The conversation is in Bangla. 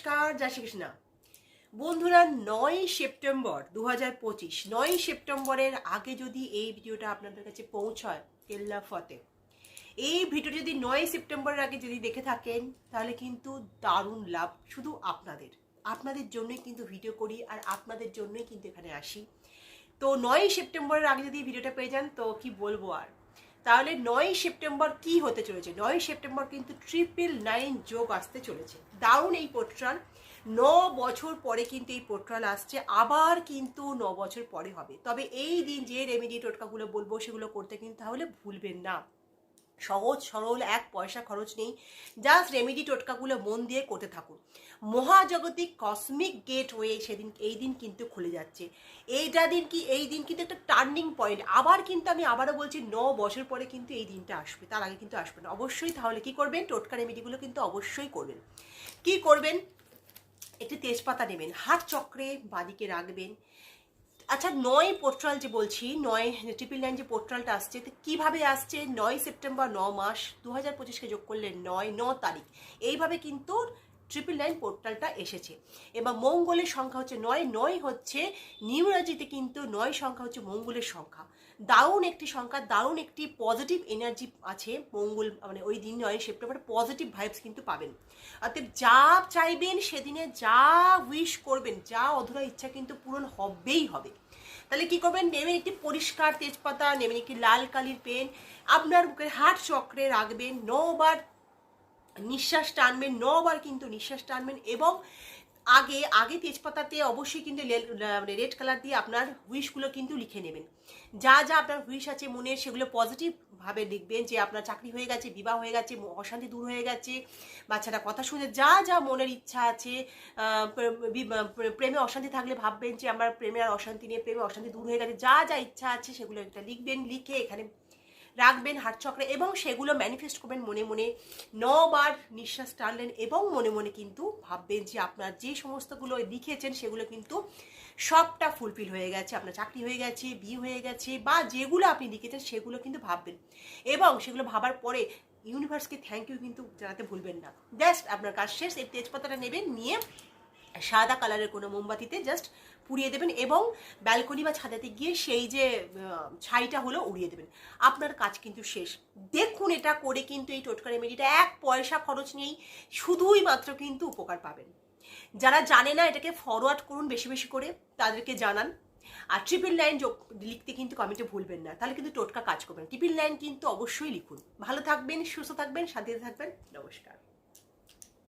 নমস্কার, জয় শ্রীকৃষ্ণ। বন্ধুরা নয় সেপ্টেম্বর দু হাজার পঁচিশ নয় সেপ্টেম্বরের আগে যদি এই ভিডিওটা আপনাদের কাছে পৌঁছায় কেল্লা ফতে, এই ভিডিও যদি নয় সেপ্টেম্বরের আগে যদি দেখে থাকেন, তাহলে কিন্তু দারুণ লাভ শুধু আপনাদের। আপনাদের জন্যই কিন্তু ভিডিও করি আর আপনাদের জন্যই কিন্তু এখানে আসি। তো নয় সেপ্টেম্বরের আগে যদি ভিডিওটা পেয়ে যান, তো কি বলব আর? তাহলে নয় সেপ্টেম্বর কি হতে চলেছে? নয় সেপ্টেম্বর কিন্তু ট্রিপল নাইন যোগ আসতে চলেছে। দারুণ এই পোট্রাল ন বছর পরে কিন্তু এই পোট্রাল আসছে। আবার কিন্তু ন বছর পরে হবে। তবে এই দিন যে রেমেডি টোটকাগুলো বলব সেগুলো করতে কিন্তু তাহলে ভুলবেন না। সহজ, সরল, এক পয়সা খরচ নেই। জাস্ট রেমেডি টোটকাগুলো মন দিয়ে করতে থাকুন। মহাজাগতিক কসমিক গেট হয়ে সেদিন, এই দিন কিন্তু খুলে যাচ্ছে। এইটা দিন কি, এই দিন কিন্তু একটা টার্নিং পয়েন্ট আবার কিন্তু আমি আবারও বলছি, ন বছর পরে কিন্তু এই দিনটা আসবে, তার আগে কিন্তু আসবে না। অবশ্যই তাহলে কি করবেন? টোটকা রেমেডিগুলো কিন্তু অবশ্যই করবেন। কি করবেন? একটি তেজপাতা নেবেন, হাত চক্রে বাদিকে রাখবেন। আচ্ছা নয় পোর্টাল যে বলছি, নয় ট্রিপিল নাইন যে পোর্টালটা আসছে, তো কীভাবে আসছে? নয় সেপ্টেম্বর, ন মাস দু হাজার পঁচিশকে যোগ করলে নয়, ন তারিখ। এইভাবে কিন্তু ট্রিপল নাইন পোর্টালটা এসেছে। এবার মঙ্গলের সংখ্যা হচ্ছে নয় নয় হচ্ছে নিউরাজিতে কিন্তু নয় সংখ্যা হচ্ছে মঙ্গলের সংখ্যা। দারুণ একটি সংখ্যা, দারুণ একটি পজিটিভ এনার্জি আছে মঙ্গল মানে ওই দিন নয় সেপ্টেম্বর পজিটিভ ভাইবস কিন্তু পাবেন। অর্থাৎ যা চাইবেন সেদিনে যা উইশ করবেন, যা অধুরা ইচ্ছা কিন্তু পূরণ হবেই হবে। তাহলে কি করবেন? নেবেন একটি পরিষ্কার তেজপাতা নেবেন একটি লাল কালির পেন, আপনার বুকের হাট চক্রে রাখবেন, নবার নিঃশ্বাস টানবেন, নবার কিন্তু নিঃশ্বাস টানবেন এবং আগে আগে তেজপাতাতে অবশ্যই কিন্তু মানে রেড কালার দিয়ে আপনার হুইশগুলো কিন্তু লিখে নেবেন। যা যা আপনার হুইশ আছে মনে সেগুলো পজিটিভভাবে লিখবেন যে আপনার চাকরি হয়ে গেছে, বিবাহ হয়ে গেছে অশান্তি দূর হয়ে গেছে বাচ্চারা কথা শুনে যা যা মনের ইচ্ছা আছে প্রেমে অশান্তি থাকলে ভাববেন যে আমার প্রেমে আর অশান্তি নিয়ে প্রেমে অশান্তি দূর হয়ে গেছে, যা যা ইচ্ছা আছে সেগুলো একটা লিখবেন, লিখে এখানে রাখবেন হাট চক্রে এবং সেগুলো ম্যানিফেস্ট করবেন মনে মনে। নবার নিঃশ্বাস টানলেন এবং মনে মনে কিন্তু ভাববেন যে আপনার যে সমস্তগুলো লিখেছেন সেগুলো কিন্তু সবটা ফুলফিল হয়ে গেছে। আপনার চাকরি হয়ে গেছে, বিয়ে হয়ে গেছে বা যেগুলো আপনি লিখেছেন সেগুলো কিন্তু ভাববেন। এবং সেগুলো ভাবার পরে ইউনিভার্সকে থ্যাংক ইউ কিন্তু জানাতে ভুলবেন না। জাস্ট আপনার কাজ শেষ, এই তেজপাতাটা নেবেন, নিয়ে সাদা কালারের কোনো মোমবাতিতে জাস্ট পুড়িয়ে দেবেন এবং ব্যালকনি বা ছাদাতে গিয়ে সেই যে ছাইটা হলো উড়িয়ে দেবেন। আপনার কাজ কিন্তু শেষ। দেখুন এটা করে কিন্তু এই টোটকা রেমেডিটা এক পয়সা খরচ নেই শুধুই মাত্র কিন্তু উপকার পাবেন। যারা জানে না এটাকে ফরওয়ার্ড করুন বেশি বেশি করে, তাদেরকে জানান। আর ট্রিপল লাইন লিখতে কিন্তু কমেন্টে ভুলবেন না। তাহলে কিন্তু টোটকা কাজ করবেন ট্রিপল লাইন কিন্তু অবশ্যই লিখুন। ভালো থাকবেন, সুস্থ থাকবেন, শান্তিতে থাকবেন। নমস্কার।